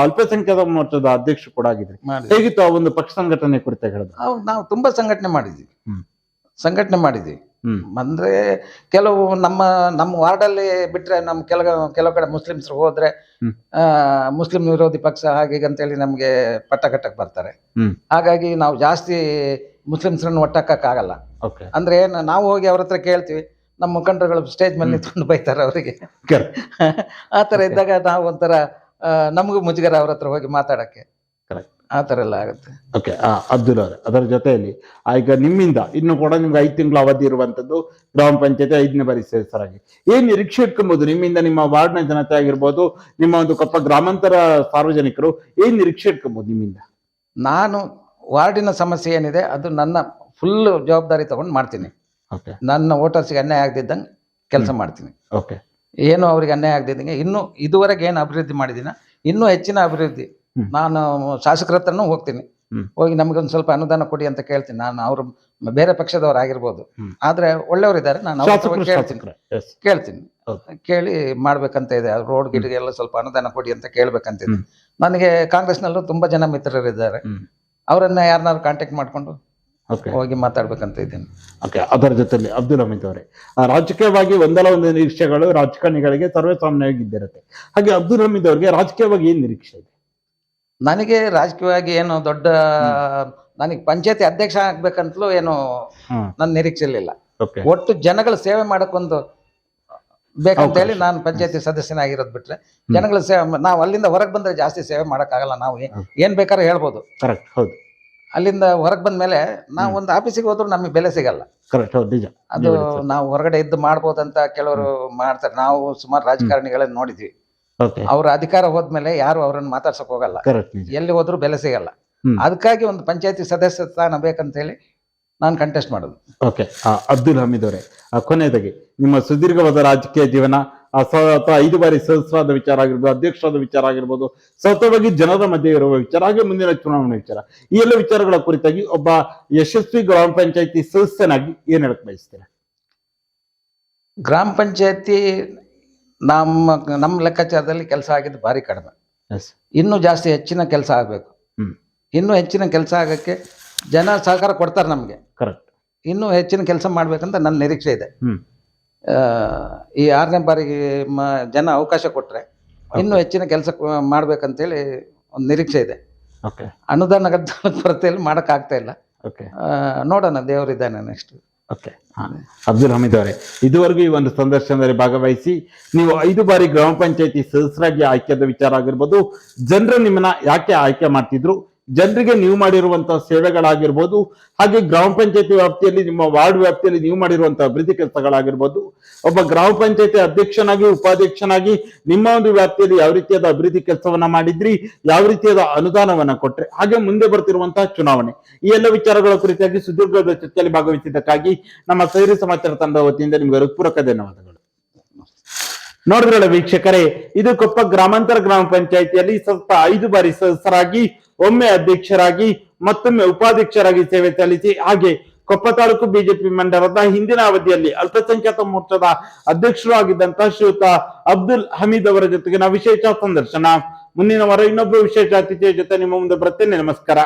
ಅಲ್ಪಸಂಖ್ಯಾತ ಮೋರ್ಚಾದ ಅಧ್ಯಕ್ಷ ಕೂಡ ಆಗಿದ್ರಿ. ಹೇಗಿತ್ತು ಆ ಒಂದು ಪಕ್ಷ ಸಂಘಟನೆ ಕುರಿತ ಹೇಳಿದ್ರು ನಾವು ತುಂಬಾ ಸಂಘಟನೆ ಮಾಡಿದ್ವಿ. ಸಂಘಟನೆ ಮಾಡಿದ್ವಿ. ಅಂದ್ರೆ ಕೆಲವು ನಮ್ಮ ನಮ್ಮ ವಾರ್ಡಲ್ಲಿ ಬಿಟ್ರೆ ನಮ್ಮ ಕೆಲವು ಕೆಲವು ಕಡೆ ಮುಸ್ಲಿಮ್ಸ್ ಹೋದ್ರೆ ಆ, ಮುಸ್ಲಿಂ ವಿರೋಧಿ ಪಕ್ಷ ಹಾಗೆ ಅಂತ ಹೇಳಿ ನಮಗೆ ಪಟ್ಟ ಕಟ್ಟಕ್ ಬರ್ತಾರೆ. ಹಾಗಾಗಿ ನಾವು ಜಾಸ್ತಿ ಮುಸ್ಲಿಮ್ಸ್ರನ್ನು ಒಟ್ಟಕ್ಕಾಗಲ್ಲ ಓಕೆ. ಅಂದ್ರೆ ಏನು ನಾವು ಹೋಗಿ ಅವ್ರ ಹತ್ರ ಕೇಳ್ತೀವಿ ನಮ್ಮ ಮುಖಂಡರುಗಳು ಸ್ಟೇಜ್ ಮೇಲೆ ನಿಂತ್ಕೊಂಡು ಬೈತಾರೆ ಅವರಿಗೆ. ಆತರ [LAUGHS] ಆ ಥರ ಇದ್ದಾಗ ನಾವು ಒಂಥರ ನಮಗೂ ಮುಜುಗರ ಅವ್ರ ಹತ್ರ ಹೋಗಿ ಮಾತಾಡಕ್ಕೆ. ಆ ಥರ ಎಲ್ಲ ಆಗುತ್ತೆ. ಓಕೆ ಅಬ್ದುಲ್ ಅವರೇ ಅದರ ಜೊತೆಯಲ್ಲಿ ಈಗ ನಿಮ್ಮಿಂದ ಇನ್ನು ಕೂಡ ನಿಮ್ಗೆ ಐದು ತಿಂಗಳು ಅವಧಿ ಇರುವಂತದ್ದು ಗ್ರಾಮ ಪಂಚಾಯತಿ ಐದನೇ ಬಾರಿ ಸದಸ್ಯರಾಗಿ ಏನು ನಿರೀಕ್ಷೆ ಇಟ್ಕೊಬಹುದು ನಿಮ್ಮಿಂದ ನಿಮ್ಮ ವಾರ್ಡ್ನ ಜನತೆ ಆಗಿರ್ಬೋದು ನಿಮ್ಮ ಒಂದು ಕೊಪ್ಪ ಗ್ರಾಮಾಂತರ ಸಾರ್ವಜನಿಕರು ಏನು ನಿರೀಕ್ಷೆ ಇಟ್ಕೊಬಹುದು ನಿಮ್ಮಿಂದ? ನಾನು ವಾರ್ಡಿನ ಸಮಸ್ಯೆ ಏನಿದೆ ಅದು ನನ್ನ ಫುಲ್ ಜವಾಬ್ದಾರಿ ತಗೊಂಡು ಮಾಡ್ತೀನಿ. ಓಕೆ ನನ್ನ ವೋಟರ್ಸ್ಗೆ ಅನ್ಯಾಯ ಆಗದಿದ್ದಂಗೆ ಕೆಲಸ ಮಾಡ್ತೀನಿ. ಓಕೆ ಏನು ಅವ್ರಿಗೆ ಅನ್ಯಾಯ ಆಗದಿದ್ದಂಗೆ ಇನ್ನೂ ಇದುವರೆಗೆ ಏನು ಅಭಿವೃದ್ಧಿ ಮಾಡಿದ್ದೀನ ಇನ್ನೂ ಹೆಚ್ಚಿನ ಅಭಿವೃದ್ಧಿ. ನಾನು ಶಾಸಕರ ಹತ್ರನೂ ಹೋಗ್ತೀನಿ. ಹೋಗಿ ನಮಗೊಂದು ಸ್ವಲ್ಪ ಅನುದಾನ ಕೊಡಿ ಅಂತ ಕೇಳ್ತೀನಿ. ನಾನು ಅವರು ಬೇರೆ ಪಕ್ಷದವ್ರು ಆಗಿರ್ಬೋದು. ಆದ್ರೆ ಒಳ್ಳೆಯವರಿದ್ದಾರೆ ನಾನು ಕೇಳ್ತೀನಿ. ಕೇಳ್ತೀನಿ. ಕೇಳಿ ಮಾಡ್ಬೇಕಂತ ಇದೆ. ರೋಡ್ ಗಿಡ್ಗೆ ಎಲ್ಲ ಸ್ವಲ್ಪ ಅನುದಾನ ಕೊಡಿ ಅಂತ ಕೇಳ್ಬೇಕಂತ ಇದೆ. ನನಗೆ ನನಗೆ ಕಾಂಗ್ರೆಸ್ನಲ್ಲೂ ತುಂಬಾ ಜನ ಮಿತ್ರರಿದ್ದಾರೆ. ಅವರನ್ನ ಯಾರನ್ನಾದ್ರು ಕಾಂಟ್ಯಾಕ್ಟ್ ಮಾಡ್ಕೊಂಡು ಹೋಗಿ ಮಾತಾಡ್ಬೇಕಂತ ಇದ್ದೀನಿ. ಓಕೆ ಅದರ ಜೊತೆಲಿ ಅಬ್ದುಲ್ ಹಮೀದ್ ಅವರೇ ರಾಜಕೀಯವಾಗಿ ಒಂದಲ್ಲ ಒಂದು ನಿರೀಕ್ಷೆಗಳು ರಾಜಕಾರಣಿಗಳಿಗೆ ಸರ್ವೇ ಸಾಮಾನ್ಯವಾಗಿ ಇದ್ದಿರುತ್ತೆ. ಹಾಗೆ ಅಬ್ದುಲ್ ಹಮೀದ್ ಅವರಿಗೆ ರಾಜಕೀಯವಾಗಿ ಏನ್ ನಿರೀಕ್ಷೆ ಇದೆ? ನನಗೆ ರಾಜಕೀಯವಾಗಿ ಏನು ದೊಡ್ಡ ನನಗೆ ಪಂಚಾಯತಿ ಅಧ್ಯಕ್ಷ ಆಗ್ಬೇಕಂತಲೂ ಏನು ನನ್ನ ನಿರೀಕ್ಷೆ ಇರಲಿಲ್ಲ ಒಟ್ಟು ಜನಗಳ ಸೇವೆ ಮಾಡಕ್ಕೊಂದು ಬೇಕಂತ ಹೇಳಿ. ನಾನು ಪಂಚಾಯತಿ ಸದಸ್ಯನಾಗಿರೋದು ಬಿಟ್ರೆ ಜನಗಳ ಸೇವೆ ನಾವು ಅಲ್ಲಿಂದ ಹೊರಗೆ ಬಂದ್ರೆ ಜಾಸ್ತಿ ಸೇವೆ ಮಾಡೋಕ್ಕಾಗಲ್ಲ ನಾವು. ಏನ್ ಬೇಕಾದ್ರೂ ಹೇಳ್ಬೋದು. ಕರೆಕ್ಟ್ ಹೌದು. ಅಲ್ಲಿಂದ ಹೊರಗೆ ಬಂದ್ಮೇಲೆ ನಾವು ಒಂದು ಆಫೀಸಿಗೆ ಹೋದ್ರು ನಮಗೆ ಬೆಲೆ ಸಿಗಲ್ಲ. ಕರೆಕ್ಟ್ ಹೌದು ನಿಜ. ಅದು ನೀವು ಹೊರಗಡೆ ಇದ್ದು ಮಾಡ್ಬೋದಂತ ಕೆಲವರು ಮಾಡ್ತಾರೆ. ನಾವು ಸುಮಾರು ರಾಜಕಾರಣಿಗಳನ್ನ ನೋಡಿದ್ವಿ. ಅವ್ರ ಅಧಿಕಾರ ಹೋದ್ಮೇಲೆ ಯಾರು ಅವ್ರನ್ನ ಮಾತಾಡ್ಸಕ್ ಹೋಗಲ್ಲ. ಎಲ್ಲಿ ಹೋದ್ರು ಬೆಲೆ ಸಿಗಲ್ಲ. ಅದಕ್ಕಾಗಿ ಒಂದು ಪಂಚಾಯತಿ ಸದಸ್ಯ ಸ್ಥಾನ ಬೇಕಂತೇಳಿ ನಾನು ಕಂಟೆಸ್ಟ್ ಮಾಡೋದು. ಓಕೆ ಅಬ್ದುಲ್ ಹಮೀದ್ ಅವರೇ ಕೊನೆಯದಾಗಿ ನಿಮ್ಮ ಸುದೀರ್ಘವಾದ ರಾಜಕೀಯ ಜೀವನ ಸತತ ಐದು ಬಾರಿ ಸದಸ್ಯರಾದ ವಿಚಾರ ಆಗಿರ್ಬೋದು ಅಧ್ಯಕ್ಷರಾದ ವಿಚಾರ ಆಗಿರ್ಬೋದು ಸತತವಾಗಿ ಜನರ ಮಧ್ಯೆ ಇರುವ ವಿಚಾರ ಹಾಗೆ ಮುಂದಿನ ಚುನಾವಣೆ ವಿಚಾರ. ಈ ಎಲ್ಲ ವಿಚಾರಗಳ ಕುರಿತಾಗಿ ಒಬ್ಬ ಯಶಸ್ವಿ ಗ್ರಾಮ ಪಂಚಾಯತಿ ಸದಸ್ಯನಾಗಿ ಏನ್ ಹೇಳಕ್ ಬಯಸ್ತೀರಾ? ಗ್ರಾಮ ಪಂಚಾಯತಿ ನಮ್ಮ ನಮ್ಮ ಲೆಕ್ಕಾಚಾರದಲ್ಲಿ ಕೆಲಸ ಆಗಿದ್ದು ಭಾರಿ ಕಡಿಮೆ. ಎಸ್ ಇನ್ನೂ ಜಾಸ್ತಿ ಹೆಚ್ಚಿನ ಕೆಲಸ ಆಗಬೇಕು. ಹ್ಮ್. ಇನ್ನೂ ಹೆಚ್ಚಿನ ಕೆಲಸ ಆಗಕ್ಕೆ ಜನ ಸಹಕಾರ ಕೊಡ್ತಾರೆ ನಮಗೆ. ಕರೆಕ್ಟ್ ಇನ್ನೂ ಹೆಚ್ಚಿನ ಕೆಲಸ ಮಾಡ್ಬೇಕಂತ ನನ್ನ ನಿರೀಕ್ಷೆ ಇದೆ. ಹ್ಮ್. ಆ, ಈ ಆರನೇ ಬಾರಿಗೆ ಮ ಜನ ಅವಕಾಶ ಕೊಟ್ಟರೆ ಇನ್ನೂ ಹೆಚ್ಚಿನ ಕೆಲಸ ಮಾಡ್ಬೇಕಂತೇಳಿ ಒಂದು ನಿರೀಕ್ಷೆ ಇದೆ. ಓಕೆ ಅನುದಾನ ಕೊರತೆಯಲ್ಲಿ ಮಾಡೋಕ್ಕಾಗ್ತಾ ಇಲ್ಲ. ಓಕೆ ಆ, ನೋಡೋಣ ದೇವರಿದ್ದಾನೆ ನೆಕ್ಸ್ಟ್ ಓಕೆ. ಅಬ್ದುಲ್ ಹಮೀದ್ ಅವರೇ, ಇದುವರೆಗೂ ಈ ಒಂದು ಸಂದರ್ಶನದಲ್ಲಿ ಭಾಗವಹಿಸಿ ನೀವು ಐದು ಬಾರಿ ಗ್ರಾಮ ಪಂಚಾಯತಿ ಸದಸ್ಯರಾಗಿ ಆಯ್ಕೆಯಾದ ವಿಚಾರ ಆಗಿರ್ಬೋದು, ಜನರು ನಿಮ್ಮನ್ನ ಯಾಕೆ ಆಯ್ಕೆ ಮಾಡ್ತಿದ್ರು ಜನರಿಗೆ ನೀವು ಮಾಡಿರುವಂತಹ ಸೇವೆಗಳಾಗಿರ್ಬೋದು, ಹಾಗೆ ಗ್ರಾಮ ಪಂಚಾಯತಿ ವ್ಯಾಪ್ತಿಯಲ್ಲಿ ನಿಮ್ಮ ವಾರ್ಡ್ ವ್ಯಾಪ್ತಿಯಲ್ಲಿ ನೀವು ಮಾಡಿರುವಂತ ಅಭಿವೃದ್ಧಿ ಕೆಲಸಗಳಾಗಿರ್ಬೋದು, ಒಬ್ಬ ಗ್ರಾಮ ಪಂಚಾಯತಿ ಅಧ್ಯಕ್ಷನಾಗಿ, ಉಪಾಧ್ಯಕ್ಷನಾಗಿ ನಿಮ್ಮ ಒಂದು ವ್ಯಾಪ್ತಿಯಲ್ಲಿ ಯಾವ ರೀತಿಯಾದ ಅಭಿವೃದ್ಧಿ ಕೆಲಸವನ್ನ ಮಾಡಿದ್ರಿ, ಯಾವ ರೀತಿಯಾದ ಅನುದಾನವನ್ನ ಕೊಟ್ರೆ, ಹಾಗೆ ಮುಂದೆ ಬರ್ತಿರುವಂತಹ ಚುನಾವಣೆ. ಈ ಎಲ್ಲ ವಿಚಾರಗಳ ಕುರಿತಾಗಿ ಸುದೀರ್ಘದ ಚರ್ಚೆಯಲ್ಲಿ ಭಾಗವಹಿಸಿದ್ದಕ್ಕಾಗಿ ನಮ್ಮ ಸೈರಿ ಸಮಾಚಾರ ತಂಡದ ವತಿಯಿಂದ ನಿಮಗೆ ಹೃತ್ಪೂರ್ವಕ ಧನ್ಯವಾದಗಳು. ನೋಡಿದ್ರಲ್ಲ ವೀಕ್ಷಕರೇ, ಇದು ಕೊಪ್ಪ ಗ್ರಾಮಾಂತರ ಗ್ರಾಮ ಪಂಚಾಯಿತಿಯಲ್ಲಿ ಸ್ವಲ್ಪ ಐದು ಬಾರಿ ಸದಸ್ಯರಾಗಿ ಒಮ್ಮೆ ಅಧ್ಯಕ್ಷರಾಗಿ, ಮತ್ತೊಮ್ಮೆ ಉಪಾಧ್ಯಕ್ಷರಾಗಿ ಸೇವೆ ಸಲ್ಲಿಸಿ. ಹಾಗೆ ಕೊಪ್ಪ ತಾಲೂಕು ಬಿಜೆಪಿ ಮಂಡಲದ ಹಿಂದಿನ ಅವಧಿಯಲ್ಲಿ ಅಲ್ಪಸಂಖ್ಯಾತ ಮೋರ್ಚಾದ ಅಧ್ಯಕ್ಷರು ಆಗಿದ್ದಂತ ಶ್ರೀಯುತ ಅಬ್ದುಲ್ ಹಮೀದ್ ಅವರ ಜೊತೆಗಿನ ವಿಶೇಷ ಸಂದರ್ಶನ. ಮುಂದಿನ ವಾರ ಇನ್ನೊಬ್ಬ ವಿಶೇಷ ಅತಿಥಿಯ ಜೊತೆ ನಿಮ್ಮ ಮುಂದೆ ಬರ್ತೇನೆ ನಮಸ್ಕಾರ.